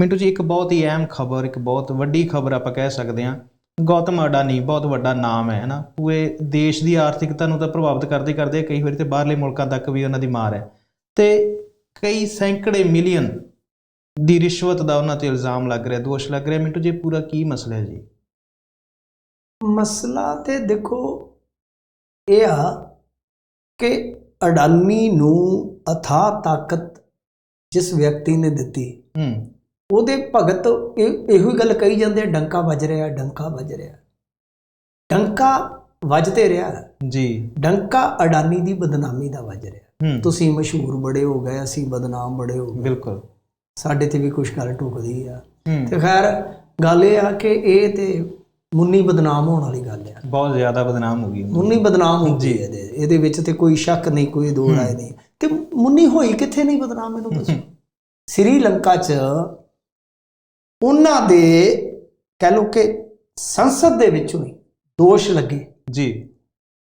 ਮਿੰਟੂ ਜੀ ਇੱਕ ਬਹੁਤ ਹੀ ਅਹਿਮ ਖਬਰ ਇੱਕ ਬਹੁਤ ਵੱਡੀ ਖਬਰ ਆਪਾਂ ਕਹਿ ਸਕਦੇ ਹਾਂ। ਗੌਤਮ ਅਡਾਨੀ ਬਹੁਤ ਵੱਡਾ ਨਾਮ ਹੈ ਹਨਾ? ਪੂਰੇ ਦੇਸ਼ ਦੀ ਆਰਥਿਕਤਾ ਨੂੰ ਤਾਂ ਪ੍ਰਭਾਵਿਤ ਕਰਦੇ ਕਰਦੇ ਕਈ ਵਾਰੀ ਤੇ ਬਾਹਰਲੇ ਮੁਲਕਾਂ ਤੱਕ ਵੀ ਉਹਨਾਂ ਦੀ ਮਾਰ ਹੈ। ਤੇ ਕਈ ਸੈਂਕੜੇ ਮਿਲੀਅਨ ਦੀ ਰਿਸ਼ਵਤ ਦਾ ਉਹਨਾਂ ਤੇ ਇਲਜ਼ਾਮ ਲੱਗ ਰਿਹਾ ਦੋਸ਼ ਲੱਗ ਰਿਹਾ। ਮਿੰਟੂ ਜੀ ਪੂਰਾ ਕੀ ਮਸਲਾ ਹੈ ਜੀ? ਮਸਲਾ ਤੇ ਦੇਖੋ ਇਹ ਆ ਕਿ ਅਡਾਨੀ ਨੂੰ ਅਥਾਹ ਤਾਕਤ ਜਿਸ ਵਿਅਕਤੀ ਨੇ ਦਿੱਤੀ ਹੂੰ। ਉਹਦੇ ਭਗਤ ਇਹ ਹੀ ਗੱਲ ਕਹੀ ਜਾਂਦੇ ਆ ਡੰਕਾ ਵੱਜ ਰਿਹਾ ਡੰਕਾ ਵੱਜ ਰਿਹਾ। ਡੰਕਾ ਵੱਜਦੇ ਰਿਹਾ। ਜੀ। ਡੰਕਾ ਅਡਾਨੀ ਦੀ ਬਦਨਾਮੀ ਦਾ ਵੱਜ ਰਿਹਾ। ਤੁਸੀਂ ਮਸ਼ਹੂਰ ਬੜੇ ਹੋ ਗਏ ਅਸੀਂ ਬਦਨਾਮ ਬੜੇ ਹੋ ਗਏ। ਬਿਲਕੁਲ। ਸਾਡੇ ਤੇ ਵੀ ਕੁਝ ਗੱਲ ਟੁਕਦੀ ਆ। ਤੇ ਖੈਰ ਗੱਲ ਇਹ ਆ ਕਿ ਇਹ ਤੇ ਮੁੰਨੀ ਬਦਨਾਮ ਹੋਣ ਵਾਲੀ ਗੱਲ ਆ। ਬਹੁਤ ਜ਼ਿਆਦਾ ਬਦਨਾਮ ਹੋ ਗਈ ਮੁੰਨੀ। ਬਦਨਾਮ ਹੋ ਗਈ ਇਹਦੇ। ਇਹਦੇ ਵਿੱਚ ਤੇ ਕੋਈ ਸ਼ੱਕ ਨਹੀਂ ਕੋਈ ਦੋ ਰਾਏ ਨਹੀਂ। ਤੇ ਮੁੰਨੀ ਹੋਈ ਕਿੱਥੇ ਨਹੀਂ ਬਦਨਾਮ ਮੈਨੂੰ ਦੱਸੋ? ਸ੍ਰੀਲੰਕਾ 'ਚ ਉਹਨਾਂ ਦੇ ਕਹਿ ਲੋ ਕਿ ਸੰਸਦ ਦੇ ਵਿੱਚੋਂ ਹੀ ਦੋਸ਼ ਲੱਗੇ ਜੀ।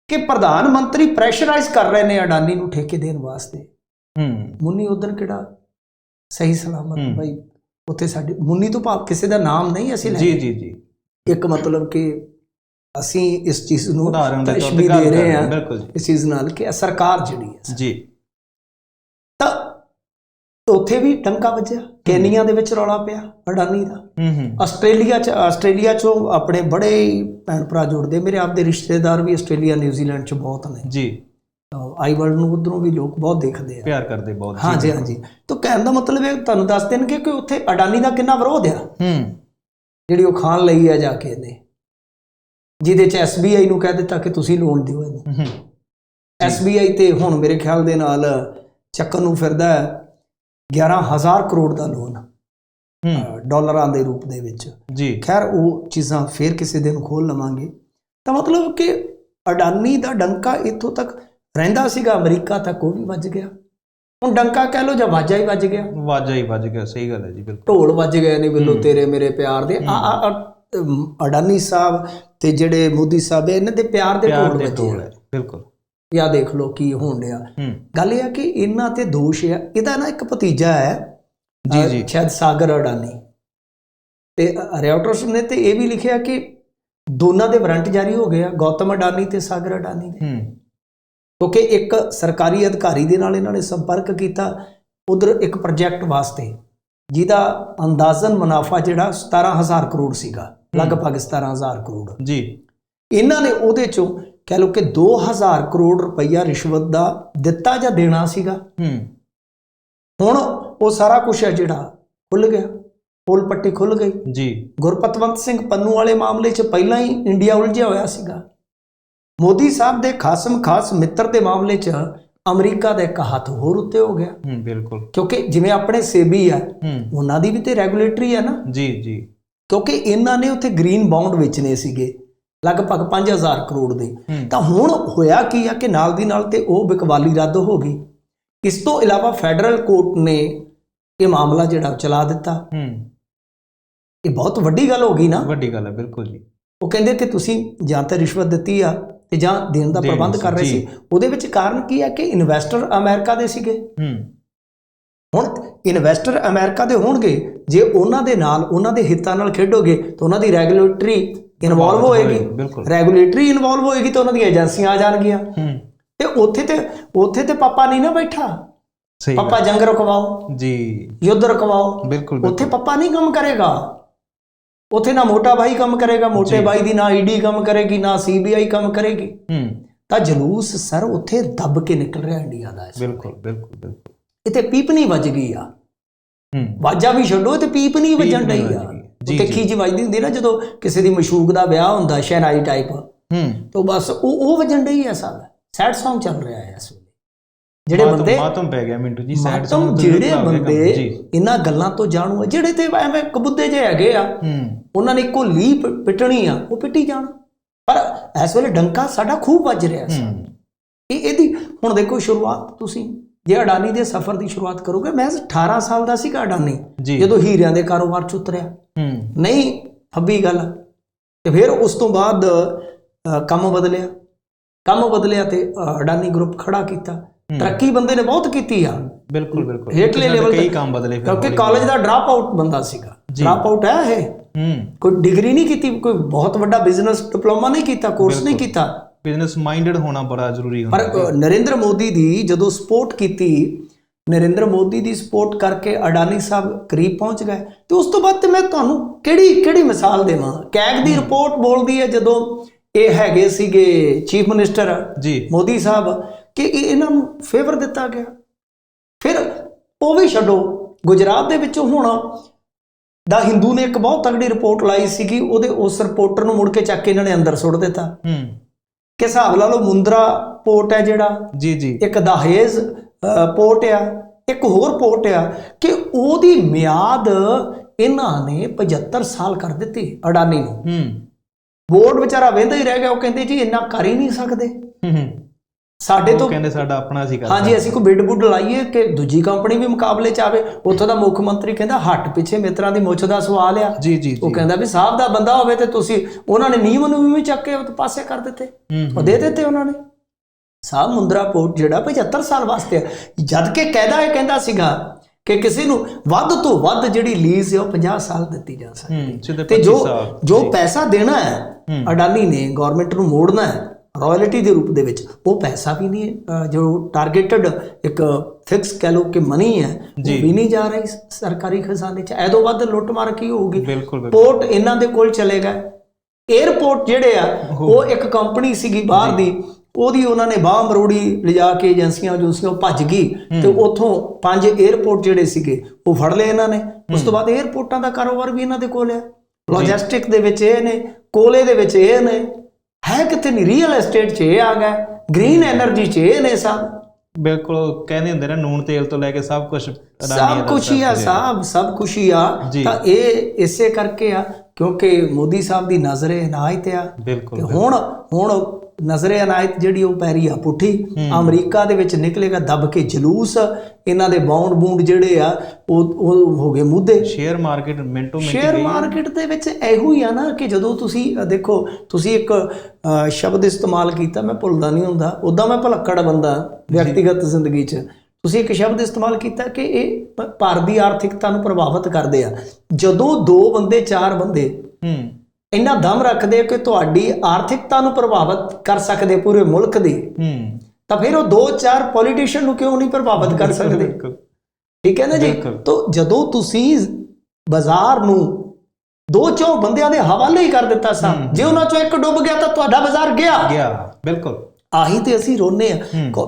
ਕਿ ਪ੍ਰਧਾਨ ਮੰਤਰੀ ਪ੍ਰੈਸ਼ਰਾਈਜ਼ ਕਰ ਰਹੇ ਨੇ ਅਡਾਨੀ ਨੂੰ ਠੇਕੇ ਦੇਣ ਵਾਸਤੇ। ਹੂੰ। ਮੁੰਨੀ ਉਧਰ ਕਿਹੜਾ? ਸਹੀ ਸਲਾਮਤ। ਭਾਈ ਉੱਥੇ ਸਾਡੀ ਮੁੰਨੀ ਤੋਂ ਭਾਵ ਕਿਸੇ ਦਾ ਨਾਮ ਨਹੀਂ ਅਸੀਂ ਜੀ ਲੈ ਜੀ ਜੀ। ਇੱਕ ਮਤਲਬ ਕਿ ਅਸੀਂ ਇਸ ਚੀਜ਼ ਨੂੰ ਉਦਾਹਰਨ ਦੇ ਤੌਰ ਤੇ ਦੇ ਰਹੇ ਹਾਂ। ਇਸ ਚੀਜ਼ ਨਾਲ ਕਿ ਸਰਕਾਰ ਜਿਹੜੀ ਹੈ। ਜੀ। ਉੱਥੇ ਵੀ ਟੰਕਾ ਵੱਜਿਆ ਕੈਨੀਆ ਦੇ ਵਿੱਚ ਰੌਲਾ ਪਿਆ ਅਡਾਨੀ ਦਾ। ਹੂੰ ਹੂੰ। ਆਸਟ੍ਰੇਲੀਆ ਚ ਆਸਟ੍ਰੇਲੀਆ ਚੋਂ ਆਪਣੇ ਬੜੇ ਹੀ ਭੈਣ ਭਰਾ ਜੁੜਦੇ ਮੇਰੇ ਆਪਦੇ ਰਿਸ਼ਤੇਦਾਰ ਵੀ ਆਸਟ੍ਰੇਲੀਆ ਨਿਊਜ਼ੀਲੈਂਡ ਚ ਬਹੁਤ ਨੇ। ਜੀ। ਆਈ ਵਰਲਡ ਨੂੰ ਉਧਰੋਂ ਵੀ ਲੋਕ ਬਹੁਤ ਦੇਖਦੇ ਆ। ਪਿਆਰ ਕਰਦੇ ਬਹੁਤ ਜੀ। ਹਾਂਜੀ ਹਾਂਜੀ। ਤਾਂ ਕਹਿਣ ਦਾ ਮਤਲਬ ਇਹ ਤੁਹਾਨੂੰ ਦੱਸ ਦੇਣਗੇ ਕਿ ਉੱਥੇ ਅਡਾਨੀ ਦਾ ਕਿੰਨਾ ਵਿਰੋਧ ਆ? ਹੂੰ। ਜਿਹੜੀ ਉਹ ਖਾਣ ਲਈ ਆ ਜਾ ਕੇ ਇਹਨੇ। ਜਿਹਦੇ ਚ SBI ਨੂੰ ਕਹਿ ਦਿੱਤਾ ਕਿ ਤੁਸੀਂ ਲੋਨ ਦਿਓ ਇਹਨੂੰ। ਹੂੰ SBI ਤੇ ਹੁਣ ਮੇਰੇ ਖਿਆਲ ਦੇ ਨਾਲ ਚੱਕਰ ਨੂੰ ਫਿਰਦਾ ਹੈ। 11000 ਕਰੋੜ ਦਾ ਲੋਨ ਡਾਲਰਾਂ ਦੇ ਰੂਪ ਦੇ ਵਿੱਚ। ਜੀ। ਖੈਰ ਉਹ ਚੀਜ਼ਾਂ ਫੇਰ ਕਿਸੇ ਦਿਨ ਖੋਲ ਲਵਾਂਗੇ। ਤਾਂ ਮਤਲਬ ਕਿ ਅਡਾਨੀ ਦਾ ਡੰਕਾ ਇੱਥੋਂ ਤੱਕ ਰਹਿੰਦਾ ਸੀਗਾ ਅਮਰੀਕਾ ਤੱਕ ਉਹ ਵੀ ਵੱਜ ਗਿਆ। ਹੁਣ ਡੰਕਾ ਕਹਿ ਲੋ ਜਾਂ ਵਾਜਾ ਹੀ ਵੱਜ ਗਿਆ। ਵਾਜਾ ਹੀ ਵੱਜ ਗਿਆ ਸਹੀ ਗੱਲ ਹੈ ਜੀ ਬਿਲਕੁਲ। ਢੋਲ ਵੱਜ ਗਏ ਨੇ ਬਿੱਲੋ। ਤੇਰੇ ਮੇਰੇ ਪਿਆਰ ਦੇ। ਆ ਆ- ਅਡਾਨੀ ਸਾਹਿਬ ਤੇ ਜਿਹੜੇ ਮੋਦੀ ਸਾਹਿਬ ਇਹਨਾਂ ਦੇ ਪਿਆਰ ਦੇ ਢੋਲ ਵੱਜੇ ਆ। ਜਾਂ ਦੇਖ ਲਓ ਕੀ ਹੋਣ ਡਿਆ। ਗੱਲ ਇਹ ਆ ਕਿ ਇਹਨਾਂ ਤੇ ਦੋਸ਼ ਆ। ਇਹਦਾ ਨਾ ਇੱਕ ਭਤੀਜਾ ਹੈ। ਜੀ, ਜੀ। ਸ਼ਾਇਦ ਸਾਗਰ ਅਡਾਨੀ। ਤੇ ਰਿਆਟਰਸ ਨੇ ਤੇ ਇਹ ਵੀ ਲਿਖਿਆ ਕਿ ਦੋਨਾਂ ਦੇ ਵਾਰੰਟ ਜਾਰੀ ਹੋ ਗਏ ਆ ਗੌਤਮ ਅਡਾਨੀ ਤੇ ਸਾਗਰ ਅਡਾਨੀ ਦੇ। ਕਿਉਂਕਿ ਇੱਕ ਸਰਕਾਰੀ ਅਧਿਕਾਰੀ ਦੇ ਨਾਲ ਇਹਨਾਂ ਨੇ ਸੰਪਰਕ ਕੀਤਾ ਉਧਰ ਇੱਕ ਪ੍ਰੋਜੈਕਟ ਵਾਸਤੇ ਜਿਹਦਾ ਅੰਦਾਜ਼ਨ ਮੁਨਾਫਾ ਜਿਹੜਾ 17000 ਕਰੋੜ ਸੀਗਾ ਲਗਭਗ 17000 ਕਰੋੜ। ਜੀ। ਇਹਨਾਂ ਨੇ ਉਹਦੇ ਚੋਂ ਕਹਿ ਲਓ ਕਿ 2000 ਕਰੋੜ ਰੁਪਈਆ ਰਿਸ਼ਵਤ ਦਾ ਦਿੱਤਾ ਜਾਂ ਦੇਣਾ ਸੀਗਾ। ਹੂੰ। ਹੁਣ ਉਹ ਸਾਰਾ ਕੁਝ ਹੈ ਜਿਹੜਾ ਖੁੱਲ ਗਿਆ। ਪੋਲ ਪੱਟੀ ਖੁੱਲ ਗਈ। ਜੀ। ਗੁਰਪਤਵੰਤ ਸਿੰਘ ਪੰਨੂ ਵਾਲੇ ਮਾਮਲੇ 'ਚ ਪਹਿਲਾਂ ਹੀ ਇੰਡੀਆ ਉਲਝਿਆ ਹੋਇਆ ਸੀਗਾ। ਮੋਦੀ ਸਾਹਿਬ ਦੇ ਖਾਸਮ ਖਾਸ ਮਿੱਤਰ ਦੇ ਮਾਮਲੇ 'ਚ ਅਮਰੀਕਾ ਦਾ ਇੱਕ ਹੱਥ ਹੋਰ ਉੱਤੇ ਹੋ ਗਿਆ। ਹੂੰ ਬਿਲਕੁਲ। ਕਿਉਂਕਿ ਜਿਵੇਂ ਆਪਣੇ ਸੇਬੀ ਆ ਹੂੰ। ਉਹਨਾਂ ਦੀ ਵੀ ਤੇ ਰੈਗੂਲੇਟਰੀ ਆ ਨਾ। ਜੀ ਜੀ। ਕਿਉਂਕਿ ਇਹਨਾਂ ਨੇ ਉੱਥੇ ਗ੍ਰੀਨ ਬਾਉਂਡ ਵੇਚਨੇ ਸੀਗੇ। ਲਗਭਗ 5000 ਕਰੋੜ ਦੇ। ਹੂੰ। ਤਾਂ ਹੁਣ ਹੋਇਆ ਕੀ ਆ ਕਿ ਨਾਲ ਦੀ ਨਾਲ ਤੇ ਉਹ ਬਿਕਵਾਲੀ ਰੱਦ ਹੋ ਗਈ। ਇਸ ਤੋਂ ਇਲਾਵਾ ਫੈਡਰਲ ਕੋਰਟ ਨੇ ਇਹ ਮਾਮਲਾ ਜਿਹੜਾ ਚਲਾ ਦਿੱਤਾ। ਹੂੰ। ਇਹ ਬਹੁਤ ਵੱਡੀ ਗੱਲ ਹੋ ਗਈ ਨਾ। ਵੱਡੀ ਗੱਲ ਹੈ ਬਿਲਕੁਲ ਜੀ। ਉਹ ਕਹਿੰਦੇ ਕਿ ਤੁਸੀਂ ਜਾਂ ਤਾਂ ਰਿਸ਼ਵਤ ਦਿੱਤੀ ਆ ਤੇ ਜਾਂ ਦੇਣ ਦਾ ਪ੍ਰਬੰਧ ਕਰ ਰਹੇ ਸੀ, ਉਹਦੇ ਵਿੱਚ ਕਾਰਨ ਕੀ ਆ ਕਿ ਇਨਵੈਸਟਰ ਅਮਰੀਕਾ ਦੇ ਸੀਗੇ। ਹੂੰ। ਹੁਣ ਇਨਵੈਸਟਰ ਅਮਰੀਕਾ ਦੇ ਹੋਣਗੇ ਜੇ ਉਹਨਾਂ ਦੇ ਨਾਲ ਉਹਨਾਂ ਦੇ ਹਿੱਤਾਂ ਨਾਲ ਖੇਡੋਗੇ ਤਾਂ ਉਹਨਾਂ ਦੀ ਰੈਗੂਲੇਟਰੀ ਇਨਵੋਲਵ ਹੋਏਗੀ। ਰੈਗੂਲੇਟਰੀ ਇਨਵੋਲਵ ਹੋਏਗੀ ਤਾਂ ਉਹਨਾਂ ਦੀਆਂ ਏਜੰਸੀਆਂ ਆ ਜਾਣਗੀਆਂ। ਹੂੰ। ਤੇ ਉੱਥੇ ਤੇ ਉੱਥੇ ਤੇ ਪਾਪਾ ਨਹੀਂ ਨਾ ਬੈਠਾ। ਸਹੀ ਪਾਪਾ। ਜੰਗ ਰਕਵਾਓ ਜੀ। ਯੁੱਧ ਰਕਵਾਓ। ਬਿਲਕੁਲ ਉੱਥੇ ਪੱਪਾ ਨਹੀਂ ਕੰਮ ਕਰੇਗਾ। ਉੱਥੇ ਨਾ ਮੋਟਾ ਭਾਈ ਕੰਮ ਕਰੇਗਾ ਮੋਟੇ। ਭਾਈ ਦੀ ਨਾ ਈਡੀ ਕੰਮ ਕਰੇਗੀ ਨਾ ਸੀਬੀਆਈ ਕੰਮ ਕਰੇਗੀ। ਹੂੰ। ਤਾਂ ਜਲੂਸ ਸਰ ਉੱਥੇ ਦੱਬ ਕੇ ਨਿਕਲ ਰਿਹਾ ਇੰਡੀਆ ਦਾ ਬਿਲਕੁਲ ਬਿਲਕੁਲ ਬਿਲਕੁਲ। ਇੱਥੇ ਪੀਪਣੀ ਵੱਜ ਗਈ ਆ। ਹੂੰ। ਵਾਜਾ ਵੀ ਛੱਡੋ ਤੇ ਪੀਪਣੀ ਵੱਜਣ ਪੀਪਣੀ ਡਈ ਆ। ਜੀ। ਖੀਜ ਵੱਜਦੀ ਹੁੰਦੀ ਨਾ ਜਦੋਂ ਕਿਸੇ ਦੀ ਮਸ਼ੂਕ ਦਾ ਵਿਆਹ ਹੁੰਦਾ ਸ਼ਹਿਨਾਈ ਟਾਈਪ ਹੂੰ। ਤਾਂ ਬਸ ਉਹ ਉਹ ਵੱਜਣ ਡਈ ਆ ਸਭ ਸੈਡ Song ਚੱਲ ਰਿਹਾ ਹੈ ਇਸ ਵੇਲੇ। ਜਿਹੜੇ ਬੰਦੇ ਮਾਤਮ ਪੈ ਗਿਆ ਮਿੰਟੂ ਜੀ ਮਾਤਮ song ਤੋਂ ਜਿਹੜੇ। ਬੰਦੇ ਇਹਨਾਂ ਗੱਲਾਂ ਤੋਂ ਜਾਣੂ ਆ ਜਿਹੜੇ ਤੇ ਐਵੇਂ ਕਬੁੱਦੇ ਜੇ ਹੈਗੇ ਆ ਹੂੰ। ਉਹਨਾਂ ਨੇ ਇੱਕੋ ਲੀ ਪ- ਪਿੱਟਣੀ ਆ ਉਹ ਪਿੱਟੀ ਜਾਣ। ਪਰ ਇਸ ਵੇਲੇ ਡੰਕਾ ਸਾਡਾ ਖੂਬ ਵੱਜ ਰਿਹਾ ਸੀ। ਇਹ ਇਹਦੀ ਹੁਣ ਦੇਖੋ ਸ਼ੁਰੂਆਤ ਤੁਸੀਂ ਜੇ ਅਡਾਨੀ ਦੇ ਸਫ਼ਰ ਦੀ ਸ਼ੁਰੂਆਤ ਕਰੋਗੇ ਮੈਂ 18 ਸਾਲ ਦਾ ਸੀਗਾ ਅਡਾਨੀ। ਜਦੋਂ ਹੀਰਿਆਂ ਦੇ ਕਾਰੋਬਾਰ ਚ ਉਤਰਿਆ। ਹੂੰ। ਨਹੀਂ ਫੱਬੀ ਗੱਲ। ਤੇ ਫਿਰ ਉਸ ਤੋਂ ਬਾਅਦ ਕੰਮ ਬਦਲਿਆ। ਕੰਮ ਬਦਲਿਆ ਤੇ ਅਡਾਨੀ ਗਰੁੱਪ ਖੜਾ ਕੀਤਾ। ਤਰੱਕੀ ਬੰਦੇ ਨੇ ਬਹੁਤ ਕੀਤੀ ਆ। ਬਿਲਕੁਲ ਬਿਲਕੁਲ। ਹੇਠਲੇ ਨੇ level ਕਈ ਤੇ- ਕੰਮ ਬਦਲੇ ਫਿਰ ਕਿਉਂਕਿ ਕਾਲਜ ਦਾ ਡਰਾਪ ਆਊਟ ਬੰਦਾ ਸੀਗਾ। ਡਰਾਪ ਆਊਟ ਹੈ ਇਹ। ਹੂੰ। ਕੋਈ ਡਿਗਰੀ ਨਹੀਂ ਕੀਤੀ ਕੋਈ ਬਹੁਤ ਵੱਡਾ ਬਿਜ਼ਨਸ ਡਿਪਲੋਮਾ ਨਹੀਂ ਕੀਤਾ ਕੋਰਸ ਨਹੀਂ ਕੀਤਾ। ਬਿਜ਼ਨਸ ਮਾਈਂਡਡ ਹੋਣਾ ਬੜਾ ਜ਼ਰੂਰੀ ਹੁੰਦਾ ਪਰ ਨਰਿੰਦਰ ਮੋਦੀ ਦੀ ਜਦੋਂ ਸਪੋਰਟ ਕੀਤੀ ਨਰਿੰਦਰ ਮੋਦੀ ਦੀ ਸਪੋਰਟ ਕਰਕੇ ਅਡਾਨੀ ਸਾਹਿਬ ਕਰੀਬ ਪਹੁੰਚ ਗਏ ਤੇ ਉਸ ਤੋਂ ਬਾਅਦ ਤੇ ਮੈਂ ਤੁਹਾਨੂੰ ਕਿਹੜੀ ਕਿਹੜੀ ਮਿਸਾਲ ਦੇਵਾਂ? ਕੈਗ ਦੀ ਰਿਪੋਰਟ ਬੋਲਦੀ ਹੈ ਜਦੋਂ ਇਹ ਹੈਗੇ ਸੀਗੇ ਚੀਫ ਮਿਨਿਸਟਰ ਜੀ। ਮੋਦੀ ਸਾਹਿਬ ਕਿ ਇਹ- ਇਹਨਾਂ ਨੂੰ ਫੇਵਰ ਦਿੱਤਾ ਗਿਆ। ਫਿਰ ਉਹ ਵੀ ਛੱਡੋ ਗੁਜਰਾਤ ਦੇ ਵਿੱਚੋਂ ਹੁਣ ਦਾ ਹਿੰਦੂ ਨੇ ਇੱਕ ਬਹੁਤ ਤਗੜੀ ਰਿਪੋਰਟ ਲਾਈ ਸੀਗੀ ਉਹਦੇ ਉਸ ਰਿਪੋਰਟਰ ਨੂੰ ਮੁੜ ਕੇ ਚੱਕ ਕੇ ਇਹਨਾਂ ਨੇ ਅੰਦਰ ਸੁੱਟ ਦਿੱਤਾ। ਹੂੰ। ਕਿ ਹਿਸਾਬ ਲਾ ਲਓ ਮੁੰਦਰਾ ਪੋਰਟ ਹੈ ਜਿਹੜਾ ਜੀ ਜੀ। ਇੱਕ ਦਹੇਜ ਪੋਰਟ ਆ ਇੱਕ ਹੋਰ ਪੋਰਟ ਆ ਕਿ ਉਹਦੀ ਮਿਆਦ ਇਹਨਾਂ ਨੇ 75 ਸਾਲ ਕਰ ਦਿੱਤੀ ਅਡਾਨੀ ਨੂੰ। ਹੂੰ। ਬੋਰਡ ਵਿਚਾਰਾ ਵੇਂਦਾ ਹੀ ਰਹਿ ਗਿਆ ਉਹ ਕਹਿੰਦੇ ਜੀ ਇੰਨਾ ਕਰ ਹੀ ਨਹੀਂ ਸਕਦੇ। ਹੂੰ। ਸਾਡੇ ਤੋਂ ਕਹਿੰਦੇ ਸਾਡਾ ਆਪਣਾ ਸੀ ਕਰਦਾ ਹਾਂਜੀ ਅਸੀਂ ਕੋਈ ਬਿੱਡ ਬੁੱਡ ਲਾਈਏ ਕਿ ਦੂਜੀ ਕੰਪਨੀ ਵੀ ਮੁਕਾਬਲੇ ਚ ਆਵੇ ਉੱਥੋਂ ਦਾ ਮੁੱਖ ਮੰਤਰੀ ਕਹਿੰਦਾ ਹੱਟ ਪਿੱਛੇ ਮਿੱਤਰਾਂ ਦੀ ਮੁੱਛ ਦਾ ਸਵਾਲ ਆ। ਜੀ ਜੀ ਉਹ ਕਹਿੰਦਾ ਵੀ ਸਾਹਿਬ ਦਾ ਬੰਦਾ ਹੋਵੇ ਤੇ ਤੁਸੀਂ ਉਹਨਾਂ ਨੇ ਨਿਯਮ ਨੂੰ ਵੀ ਚੱਕ ਕੇ ਉਹ ਪਾਸੇ ਕਰ ਦਿੱਤੇ। ਉਹ ਦੇ ਦਿੱਤੇ ਉਹਨਾਂ ਨੇ। ਸਾਹਿਬ ਮੁੰਦਰਾ ਪੋਰਟ ਜਿਹੜਾ 75 ਸਾਲ ਵਾਸਤੇ ਆ। ਜਦ ਕਿ ਕਹਿਦਾ ਇਹ ਕਹਿੰਦਾ ਸੀਗਾ ਕਿ ਕਿਸੇ ਨੂੰ ਵੱਧ ਤੋਂ ਵੱਧ ਜਿਹੜੀ ਲੀਜ਼ ਹੈ ਉਹ 50 ਸਾਲ ਦਿੱਤੀ ਜਾ ਸਕਦੀ ਤੇ 25 ਜੋ ਜੋ ਪੈਸਾ ਦੇਣਾ ਹੈ ਅਡਾਨੀ ਨੇ ਗਵਰਨਮੈਂਟ ਨੂੰ ਮੋੜਨਾ ਹੈ ਰਾਇਲਟੀ ਦੇ ਰੂਪ ਦੇ ਵਿੱਚ ਉਹ ਪੈਸਾ ਵੀ ਨਹੀਂ ਜੋ ਟਾਰਗੇਟਡ ਇੱਕ ਫਿਕਸ ਕਹਿ ਲੋ ਕਿ ਮਨੀ ਹੈ ਉਹ ਵੀ ਨਹੀਂ ਜਾ ਰਹੀ ਸਰਕਾਰੀ ਖਜ਼ਾਨੇ 'ਚ। ਐਦੋਂ ਵੱਧ ਲੁੱਟ ਮਾਰ ਕੀ ਹੋਊਗੀ? ਪੋਰਟ ਇਹਨਾਂ ਦੇ ਕੋਲ ਚਲੇਗਾ 에어ਪੋਰਟ ਜਿਹੜੇ ਆ ਉਹ ਇੱਕ ਕੰਪਨੀ ਸੀਗੀ ਬਾਹਰ ਦੀ। ਉਹਦੀ ਉਹਨਾਂ ਨੇ ਬਾਹ ਮਰੋੜੀ ਲਿਜਾ ਕੇ ਏਜੰਸੀਆਂ ਉਹ ਭੱਜ ਗਈ ਤੇ ਉਥੋਂ ਪੰਜ 에어ਪੋਰਟ ਜਿਹੜੇ ਸੀਗੇ ਉਹ ਫੜ ਲਏ ਇਹਨਾਂ ਨੇ। ਉਸ ਤੋਂ ਬਾਅਦ 에어ਪੋਰਟਾਂ ਦਾ ਕਾਰੋਬਾਰ ਵੀ ਇਹਨਾਂ ਦੇ ਕੋਲ ਆ। ਲੌਜਿਸਟਿਕ ਦੇ ਵਿੱਚ ਇਹ ਨੇ ਕੋਲੇ ਦੇ ਵਿੱਚ ਇਹ ਨੇ। ਹੈ ਕਿਤੇ ਨਹੀਂ ਰੀਅਲ ਐਸਟੇਟ 'ਚ ਇਹ ਆ ਗਿਆ। ਗ੍ਰੀਨ એનર્ਜੀ 'ਚ ਇਹ ਨੇ ਸਭ। ਬਿਲਕੁਲ ਕਹਿੰਦੇ ਹੁੰਦੇ ਨੇ ਨੂਨ ਤੇਲ ਤੋਂ ਲੈ ਕੇ ਸਭ ਕੁਝ ਸਭ ਕੁਝ ਹੀ ਆ ਸਾਹਿਬ ਸਭ ਕੁਝ ਹੀ ਆ। ਤਾਂ ਇਹ ਇਸੇ ਕਰਕੇ ਆ ਕਿਉਂਕਿ ਮੋਦੀ ਸਾਹਿਬ ਦੀ ਨਜ਼ਰ ਇਹ ਨਾਇਤ ਆ। ਤੇ ਹੁਣ ਹੁਣ ਨਜ਼ਰ ਇਨਾਇਤ ਜਿਹੜੀ ਉਹ ਪੈਰੀ ਆ ਪੁੱਠੀ ਅਮਰੀਕਾ ਦੇ ਵਿੱਚ ਨਿਕਲੇਗਾ ਦੱਬ ਕੇ ਜਲੂਸ ਇਹਨਾਂ ਦੇ ਬਾਉਂਡ ਬੂੰਡ ਜਿਹੜੇ ਆ ਉਹ ਉਹ ਹੋ ਗਏ ਮੁੱਦੇ ਸ਼ੇਅਰ ਮਾਰਕੀਟ ਮਿੰਟੋ ਮਿੰਟ ਸ਼ੇਅਰ ਮਾਰਕੀਟ ਦੇ ਵਿੱਚ ਇਹੋ ਹੀ ਆ ਨਾ ਕਿ ਜਦੋਂ ਤੁਸੀਂ ਦੇਖੋ ਤੁਸੀਂ ਇੱਕ ਸ਼ਬਦ ਇਸਤੇਮਾਲ ਕੀਤਾ ਮੈਂ ਭੁੱਲਦਾ ਨਹੀਂ ਹੁੰਦਾ। ਉਦਾਂ ਮੈਂ ਭਲੱਕੜ ਬੰਦਾ ਵਿਅਕਤੀਗਤ ਜ਼ਿੰਦਗੀ 'ਚ। ਤੁਸੀਂ ਇੱਕ ਸ਼ਬਦ ਇਸਤੇਮਾਲ ਕੀਤਾ ਕਿ ਇਹ ਭਾਰਤ ਆਰਥਿਕਤਾ ਨੂੰ ਪ੍ਰਭਾਵਿਤ ਕਰਦੇ ਆ। ਜਦੋਂ ਦੋ ਬੰਦੇ ਚਾਰ ਬੰਦੇ ਹੂੰ। ਇੰਨਾ ਦਮ ਰੱਖਦੇ ਕਿ ਤੁਹਾਡੀ ਆਰਥਿਕਤਾ ਨੂੰ ਪ੍ਰਭਾਵਿਤ ਕਰ ਸਕਦੇ ਪੂਰੇ ਮੁਲਕ ਦੀ। ਹੂੰ। ਤਾਂ ਫਿਰ ਉਹ ਦੋ ਚਾਰ ਪੋਲੀਟੀਸ਼ੀਅਨ ਨੂੰ ਕਿਉਂ ਨਹੀਂ ਪ੍ਰਭਾਵਿਤ ਕਰ ਸਕਦੇ? ਠੀਕ ਹੈ ਨਾ ਜੀ। ਤਾਂ ਜਦੋਂ ਤੁਸੀਂ ਬਾਜ਼ਾਰ ਨੂੰ ਦੋ ਚੋਂ ਬੰਦਿਆਂ ਦੇ ਹਵਾਲੇ ਹੀ ਕਰ ਦਿੱਤਾ ਸਾ ਜੇ ਉਹਨਾਂ ਚੋਂ ਇੱਕ ਡੁੱਬ ਗਿਆ ਤਾਂ ਤੁਹਾਡਾ ਬਾਜ਼ਾਰ ਗਿਆ। ਗਿਆ ਬਿਲਕੁਲ। ਆਹੀ ਤੇ ਅਸੀਂ ਰੋਨੇ ਆ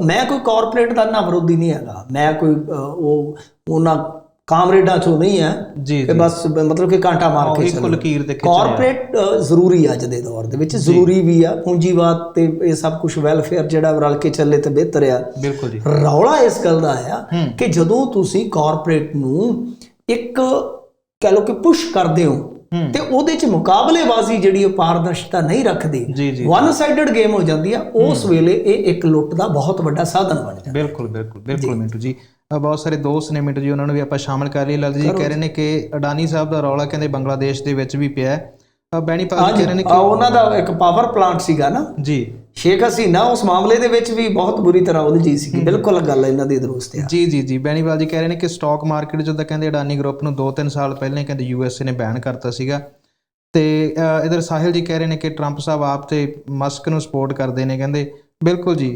ਮੈਂ ਕੋਈ ਕਾਰਪੋਰੇਟ ਦਾ ਨਾ ਵਿਰੋਧੀ ਨਹੀਂ ਹੈਗਾ। ਮੈਂ ਕੋਈ ਉਹ ਉਹਨਾਂ ਕਾਮਰੇਡਾਂ ਚੋਂ ਨਹੀਂ ਹੈ ਜੀ ਕਿ ਬਸ ਮਤਲਬ ਕਿ ਕਾਂਟਾ ਮਾਰ ਕੇ ਚੱਲੋ ਲਕੀਰ ਤੇ ਖਿੱਚ ਕਾਰਪੋਰੇਟ ਜ਼ਰੂਰੀ ਆ ਅੱਜ ਦੇ ਦੌਰ ਦੇ ਵਿੱਚ। ਜ਼ਰੂਰੀ ਵੀ ਆ। ਪੂੰਜੀਵਾਦ ਤੇ ਇਹ ਸਭ ਕੁਝ ਵੈਲਫੇਅਰ ਜਿਹੜਾ ਰਲ ਕੇ ਚੱਲੇ ਤੇ ਬਿਹਤਰ ਆ। ਬਿਲਕੁਲ ਜੀ। ਰੌਲਾ ਇਸ ਗੱਲ ਦਾ ਆਇਆ ਕਿ ਜਦੋਂ ਤੁਸੀਂ ਕਾਰਪੋਰੇਟ ਨੂੰ ਇੱਕ ਕਹਿ ਲਓ ਕਿ ਪੁਸ਼ ਕਰਦੇ ਹੋ ਤੇ ਉਹਦੇ ਚ ਮੁਕਾਬਲੇਬਾਜ਼ੀ ਜਿਹੜੀ ਉਹ ਪਾਰਦਰਸ਼ਤਾ ਨਹੀਂ ਰੱਖਦੀ। ਵਨ ਸਾਈਡਡ ਗੇਮ ਹੋ ਜਾਂਦੀ ਆ। ਉਸ ਵੇਲੇ ਇਹ ਇੱਕ ਲੁੱਟ ਦਾ ਬਹੁਤ ਵੱਡਾ ਸਾਧਨ ਬਣ ਜਾਂਦਾ। ਬਿਲਕੁਲ ਬਿਲਕੁਲ ਬਿਲਕੁਲ ਮਿੰਟੂ ਜੀ। ਬਹੁਤ ਸਾਰੇ ਦੋਸਤ ਨੇ ਮਿੰਟੂ ਜੀ ਉਹਨਾਂ ਨੂੰ ਵੀ ਆਪਾਂ ਸ਼ਾਮਲ ਕਰ ਲਈ ਲਾਲ ਜੀ ਕਹਿ ਰਹੇ ਨੇ ਕਿ ਅਡਾਨੀ ਸਾਹਿਬ ਦਾ ਰੌਲਾ ਕਹਿੰਦੇ ਬੰਗਲਾਦੇਸ਼ ਦੇ ਵਿੱਚ ਵੀ ਪਿਆ ਹੈ। ਬੈਣੀ ਪਾਲ ਕਹਿ ਰਹੇ ਨੇ ਆ ਉਹਨਾਂ ਦਾ ਇੱਕ ਪਾਵਰ ਪਲਾਂਟ ਸੀਗਾ ਨਾ। ਕਿ ਜੀ। ਸ਼ੇਖ ਹਸੀਨਾ ਉਸ ਮਾਮਲੇ ਦੇ ਵਿੱਚ ਵੀ ਬਹੁਤ ਬੁਰੀ ਤਰ੍ਹਾਂ ਉਲਝੀ ਸੀ ਬਿਲਕੁਲ ਗੱਲ ਇਹਨਾਂ ਦੀ ਦਰੁਸਤ ਆ। ਜੀ ਜੀ ਜੀ ਬੈਣੀਵਾਲ ਜੀ ਕਹਿ ਰਹੇ ਨੇ ਕਿ ਸਟਾਕ ਮਾਰਕੀਟ ਜਦੋਂ ਕਹਿੰਦੇ ਅਡਾਨੀ ਗਰੁੱਪ ਨੂੰ 2-3 ਸਾਲ ਪਹਿਲਾਂ ਹੀ ਕਹਿੰਦੇ ਯੂਐਸਏ ਨੇ ਬੈਨ ਕਰਤਾ ਸੀਗਾ। ਤੇ ਇਧਰ ਸਾਹਿਲ ਜੀ ਕਹਿ ਰਹੇ ਨੇ ਕਿ ਟਰੰਪ ਸਾਹਿਬ ਆਪ ਤੇ ਮਸਕ ਨੂੰ ਸਪੋਰਟ ਕਰਦੇ ਨੇ ਕਹਿੰਦੇ ਬਿਲਕੁਲ ਜੀ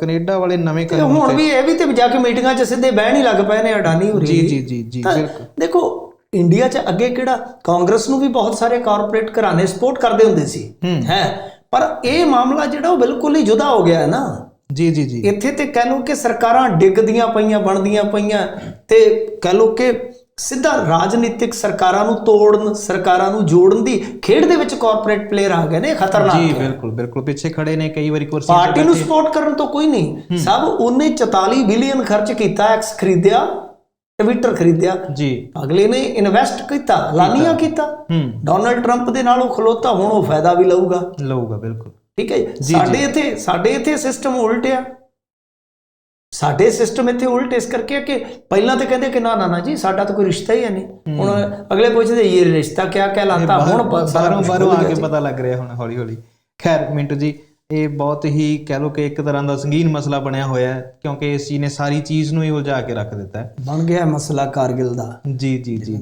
ਕੈਨੇਡਾ ਵਾਲੇ ਨਵੇਂ ਕਾਨੂੰਨ ਹੁਣ ਵੀ ਇਹ ਵੀ ਤੇ ਜਾ ਕੇ ਮੀਟਿੰਗਾਂ 'ਚ ਸਿੱਧੇ ਬਹਿਣ ਹੀ ਲੱਗ ਪਏ ਨੇ ਅਡਾਨੀ ਹੋਰੀ ਜੀ ਜੀ। ਜੀ ਜੀ ਬਿਲਕੁਲ। ਦੇਖੋ ਇੰਡੀਆ 'ਚ ਅੱਗੇ ਕਿਹੜਾ ਕਾਂਗਰਸ ਨੂੰ ਵੀ ਬਹੁਤ ਸਾਰੇ ਕਾਰਪੋਰੇਟ ਘਰਾਣੇ ਸਪੋਰਟ ਕਰਦੇ ਹੁੰਦੇ ਸੀ। ਹੈ ਪਰ ਇਹ ਮਾਮਲਾ ਜਿਹੜਾ ਉਹ ਬਿਲਕੁਲ ਹੀ ਜੁਦਾ ਹੋ ਗਿਆ ਹੈ ਨਾ। ਜੀ ਜੀ ਜੀ। ਇੱਥੇ ਤੇ ਕਹਿ ਲਓ ਕਿ ਸਰਕਾਰਾਂ ਡਿੱਗਦੀਆਂ ਪਈਆਂ ਬਣਦੀਆਂ ਪਈਆਂ ਤੇ ਕਹਿ ਲਓ ਕਿ ਸਿੱਧਾ ਰਾਜਨੀਤਿਕ ਸਰਕਾਰਾਂ ਨੂੰ ਤੋੜਨ ਸਰਕਾਰਾਂ ਨੂੰ ਜੋੜਨ ਦੀ ਖੇਡ ਦੇ ਵਿੱਚ ਕਾਰਪੋਰੇਟ ਪਲੇਅਰ ਆ ਗਏ ਨੇ ਖਤਰਨਾਕ ਜੀ। ਬਿਲਕੁਲ ਬਿਲਕੁਲ। ਪਿੱਛੇ ਖੜੇ ਨੇ ਕਈ ਵਾਰੀ ਕੁਰਸੀ ਪਾਰਟੀ ਨੂੰ ਸਪੋਰਟ ਕਰਨ ਤੋਂ ਕੋਈ ਨਹੀਂ। ਸਭ ਉਹਨੇ 44 ਬਿਲੀਅਨ ਖਰਚ ਕੀਤਾ ਐਕਸ ਖਰੀਦਿਆ। ਟਵਿੱਟਰ ਖਰੀਦਿਆ। ਜੀ। ਅਗਲੇ ਨੇ ਇਨਵੈਸਟ ਕੀਤਾ ਲਾਨੀਆਂ ਕੀਤਾ। ਹੂੰ। ਡੋਨਲਡ ਟਰੰਪ ਦੇ ਨਾਲ ਉਹ ਖਲੋਤਾ ਹੁਣ ਉਹ ਫਾਇਦਾ ਵੀ ਲਊਗਾ। ਲਊਗਾ ਬਿਲਕੁਲ। ਠੀਕ ਹੈ ਜੀ? ਸਾਡੇ ਇੱਥੇ ਸਾਡੇ ਇੱਥੇ ਸਿਸਟਮ ਉਲਟਿਆ ਸਾਡੇ ਸਿਸਟਮ ਇੱਥੇ ਉਲਟ ਇਸ ਕਰਕੇ ਆ ਕਿ ਪਹਿਲਾਂ ਤੇ ਕਹਿੰਦੇ ਕਿ ਨਾ ਨਾ ਨਾ ਜੀ ਸਾਡਾ ਤਾਂ ਕੋਈ ਰਿਸ਼ਤਾ ਹੀ ਨਹੀਂ। ਹੁਣ ਅਗਲੇ ਪੁੱਛਦੇ ਇਹ ਰਿਸ਼ਤਾ ਕਿਆ ਕਹਿਲਾਤਾ ਹੁਣ ਪ- ਬਾਹਰੋਂ ਬਾਹਰੋਂ ਆ ਕੇ। ਪਤਾ ਲੱਗ ਰਿਹਾ ਹੁਣ ਹੌਲੀ ਹੌਲੀ ਖੈਰ ਮਿੰਟੂ ਜੀ ਇਹ ਬਹੁਤ ਹੀ ਕਹਿ ਲਓ ਕਿ ਇੱਕ ਤਰ੍ਹਾਂ ਦਾ ਸੰਗੀਨ ਮਸਲਾ ਬਣਿਆ ਹੋਇਆ ਹੈ ਕਿਉਂਕਿ ਇਸ ਚੀਜ਼ ਨੇ ਸਾਰੀ ਚੀਜ਼ ਨੂੰ ਹੀ ਉਲਝਾ ਕੇ ਰੱਖ ਦਿੱਤਾ ਹੈ। ਬਣ ਗਿਆ ਮਸਲਾ ਕਾਰਗਿਲ ਦਾ। ਜੀ ਜੀ ਜੀ।